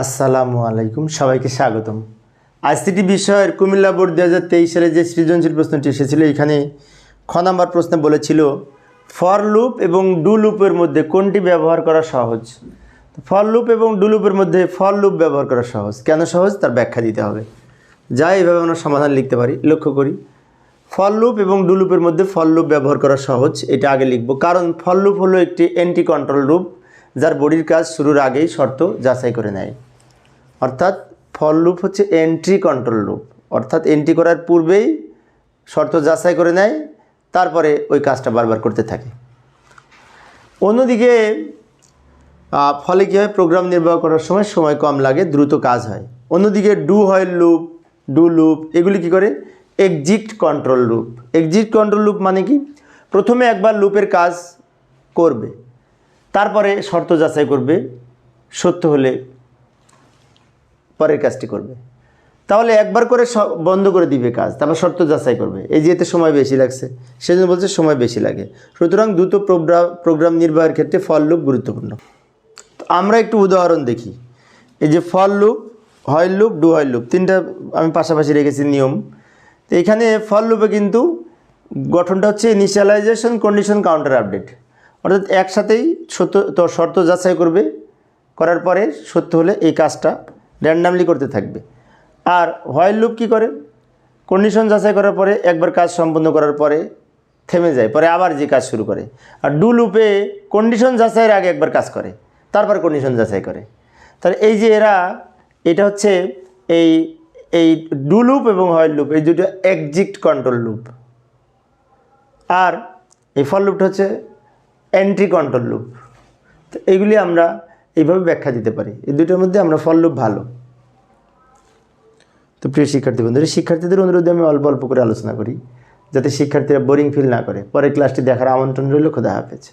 আসসালামু আলাইকুম, সবাইকে স্বাগতম। আইসিটি বিষয়ের কুমিল্লা বোর্ড দু হাজার তেইশ সালে যে সৃজনশীল প্রশ্নটি এসেছিল, এখানে খ নাম্বার প্রশ্নে বলেছিল ফর লুপ এবং ডু লুপের মধ্যে কোনটি ব্যবহার করা সহজ? ফর লুপ এবং ডু লুপের মধ্যে ফর লুপ ব্যবহার করা সহজ। কেন সহজ? তার ব্যাখ্যা দিতে হবে। যা এইভাবে আমরা সমাধান লিখতে পারি। লক্ষ্য করি ফল লুপ এবং ডু লুপের মধ্যে ফল লুপ ব্যবহার করা সহজ, এটা আগে লিখব। কারণ ফল লুপ হলো একটি অ্যান্টি কন্ট্রোল লুপ যার বডির কাজ শুরুর আগেই শর্ত যাচাই করে নেয়। অর্থাৎ ফল লুপ হচ্ছে এন্ট্রি কন্ট্রোল লুপ। অর্থাৎ এন্ট্রি করার পূর্বেই শর্ত যাচাই করে নেয়, তারপরে ওই কাজটা বারবার করতে থাকে। অন্যদিকে ফলে কী হয় প্রোগ্রাম নির্বাহ করার সময় সময় কম লাগে, দ্রুত কাজ হয়। অন্যদিকে ডু হয় লুপ ডু লুপ এগুলি কি করে? Exit control loop exit control loop মানে কি? প্রথমে একবার লুপের কাজ করবে। তারপরে শর্ত যাচাই করবে, সত্য হলে পরের কাজটি করবে। তাহলে একবার করে বন্ধ করে দিবে কাজ, তারপর শর্ত যাচাই করবে। এই যে এতে সময় বেশি লাগছে, সেজন্য বলছে সময় বেশি লাগে। সুতরাং দ্রুত প্রোগ্রাম প্রোগ্রাম নির্বাহের ক্ষেত্রে ফল লুপ গুরুত্বপূর্ণ। আমরা একটু উদাহরণ দেখি। এই যে for loop, while loop, do while loop, তিনটা আমি পাশাপাশি রেখেছি নিয়ম। তো এখানে ফল লুপে কিন্তু গঠনটা হচ্ছে ইনিশিয়ালাইজেশন কন্ডিশন কাউন্টার আপডেট অর্থাৎ একসাথেই সত্য, তো শর্ত যাচাই করবে, করার পরে সত্য হলে এই কাজটা র্যান্ডামলি করতে থাকবে। আর হোয়াইল লুপ কী করে? কন্ডিশন যাচাই করার পরে, একবার কাজ সম্পন্ন করার পরে থেমে যায়, পরে আবার যে কাজ শুরু করে। আর ডু লুপে কন্ডিশন যাচাইয়ের আগে একবার কাজ করে, তারপর কন্ডিশন যাচাই করে। তাহলে এই যে এরা, এটা হচ্ছে এই এই ডু লুপ এবং হোয়াইল লুপ এই দুটো এক্সিট কন্ট্রোল লুপ আর এই ফল লুপটা হচ্ছে এন্ট্রি কন্ট্রোল লুপ তো এইগুলি আমরা এইভাবে ব্যাখ্যা দিতে পারি। এই দুটোর মধ্যে আমরা ফল লুপ ভালো। তো প্রিয় শিক্ষার্থী বন্ধুরা, শিক্ষার্থীদের অনুরোধে আমি অল্প অল্প করে আলোচনা করি, যাতে শিক্ষার্থীরা বোরিং ফিল না করে। পরে ক্লাসটি দেখার আমন্ত্রণ রইল, খোদা হাফেজ।